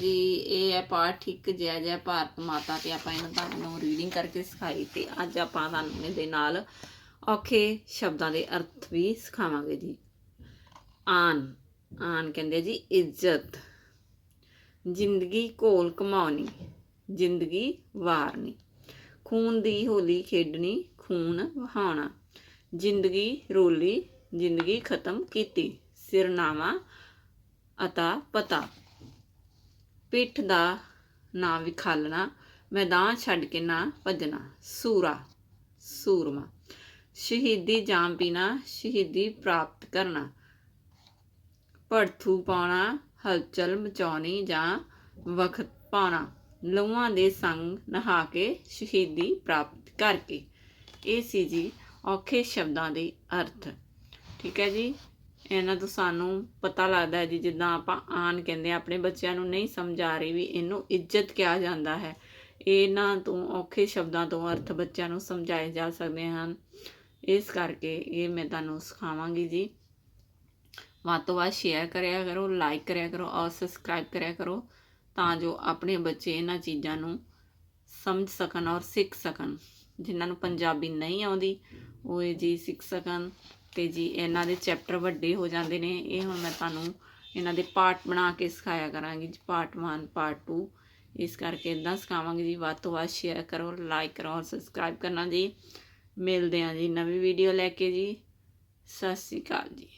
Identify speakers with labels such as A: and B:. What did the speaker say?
A: ਜੀ, ਇਹ ਹੈ ਪਾਠ ਇੱਕ ਜੈ ਜੈ ਭਾਰਤ ਮਾਤਾ ਤੇ ਆਪਾਂ ਇਹਨਾਂ ਤੁਹਾਨੂੰ ਰੀਡਿੰਗ ਕਰਕੇ ਸਿਖਾਈ ਤੇ ਅੱਜ ਆਪਾਂ ਤੁਹਾਨੂੰ ਇਹਦੇ ਨਾਲ ਔਖੇ ਸ਼ਬਦਾਂ ਦੇ ਅਰਥ ਵੀ ਸਿਖਾਵਾਂਗੇ ਜੀ। ਆਨ ਆਨ ਕਹਿੰਦੇ ਜੀ, ਇੱਜ਼ਤ। ਜ਼ਿੰਦਗੀ ਕੋਲ ਕਮਾਉਣੀ ਜ਼ਿੰਦਗੀ ਵਾਰਨੀ। ਖੂਨ ਦੀ ਹੋਲੀ ਖੇਡਣੀ, ਖੂਨ ਵਹਾਉਣਾ। ਜ਼ਿੰਦਗੀ ਰੋਲੀ, ਜ਼ਿੰਦਗੀ ਖਤਮ ਕੀਤੀ। ਸਿਰਨਾਮਾ ਅਤਾ ਪਤਾ ਪਿੱਠ ਦਾ ਨਾ ਵਿਖਾਲਣਾ ਮੈਦਾਨ ਛੱਡ ਕੇ ਨਾ ਭੱਜਣਾ, ਸੂਰਾ, ਸੂਰਮਾ। ਸ਼ਹੀਦੀ ਜਾਮ ਪੀਣਾ, ਸ਼ਹੀਦੀ ਪ੍ਰਾਪਤ ਕਰਨਾ। ਭੜਥੂ ਪਾਉਣਾ, ਹਲਚਲ ਮਚਾਉਣੀ ਜਾਂ ਵਕਤ ਪਾਉਣਾ। ਲਹੂਆਂ ਦੇ ਸੰਗ ਨਹਾ ਕੇ ਸ਼ਹੀਦੀ ਪ੍ਰਾਪਤ ਕਰਕੇ। ਇਹ ਸੀ ਜੀ ਔਖੇ ਸ਼ਬਦਾਂ ਦੇ ਅਰਥ। ਠੀਕ ਹੈ ਜੀ? ਇਹਨਾਂ ਤੋਂ ਸਾਨੂੰ ਪਤਾ ਲੱਗਦਾ ਹੈ ਜੀ, ਜਿੱਦਾਂ ਆਪਾਂ ਆਨ ਕਹਿੰਦੇ ਆ ਆਪਣੇ ਬੱਚਿਆਂ ਨੂੰ ਨਹੀਂ ਸਮਝਾ ਰਹੀ ਵੀ ਇਹਨੂੰ ਇੱਜ਼ਤ ਕਿਹਾ ਜਾਂਦਾ ਹੈ। ਇਹਨਾਂ ਤੋਂ ਔਖੇ ਸ਼ਬਦਾਂ ਤੋਂ ਅਰਥ ਬੱਚਿਆਂ ਨੂੰ ਸਮਝਾਏ ਜਾ ਸਕਦੇ ਹਨ। ਇਸ ਕਰਕੇ ਇਹ ਮੈਂ ਤੁਹਾਨੂੰ ਸਿਖਾਵਾਂਗੀ ਜੀ। ਵੱਧ ਤੋਂ ਵੱਧ ਸ਼ੇਅਰ ਕਰਿਆ ਕਰੋ ਲਾਈਕ ਕਰਿਆ ਕਰੋ ਔਰ ਸਬਸਕ੍ਰਾਈਬ ਕਰਿਆ ਕਰੋ ਤਾਂ ਜੋ ਆਪਣੇ ਬੱਚੇ ਇਹਨਾਂ ਚੀਜ਼ਾਂ ਨੂੰ ਸਮਝ ਸਕਣ ਔਰ ਸਿੱਖ ਸਕਣ। ਜਿਨ੍ਹਾਂ ਨੂੰ ਪੰਜਾਬੀ ਨਹੀਂ ਆਉਂਦੀ, ਉਹ ਇਹ ਜੀ ਸਿੱਖ ਸਕਣ। ਤੇ ਜੀ ਇਹਨਾਂ ਦੇ ਚੈਪਟਰ ਵੱਡੇ ਹੋ ਜਾਂਦੇ ਨੇ। ਇਹ ਹੁਣ ਮੈਂ ਤੁਹਾਨੂੰ ਇਹਨਾਂ ਦੇ ਪਾਰਟ ਬਣਾ ਕੇ ਸਿਖਾਇਆ ਕਰਾਂਗੀ ਜੀ। ਪਾਰਟ 1 ਪਾਰਟ 2 ਇਸ ਕਰਕੇ ਇਦਾਂ ਸਿਖਾਵਾਂਗੀ ਜੀ। ਵੱਧ ਤੋਂ ਵੱਧ ਸ਼ੇਅਰ ਕਰੋ ਲਾਈਕ ਕਰੋ ਔਰ ਸਬਸਕ੍ਰਾਈਬ ਕਰਨਾ ਜੀ। ਮਿਲਦੇ ਹਾਂ ਜੀ ਨਵੀਂ ਵੀਡੀਓ ਲੈ ਕੇ ਜੀ। ਸਤਿ ਸ਼੍ਰੀ ਅਕਾਲ ਜੀ।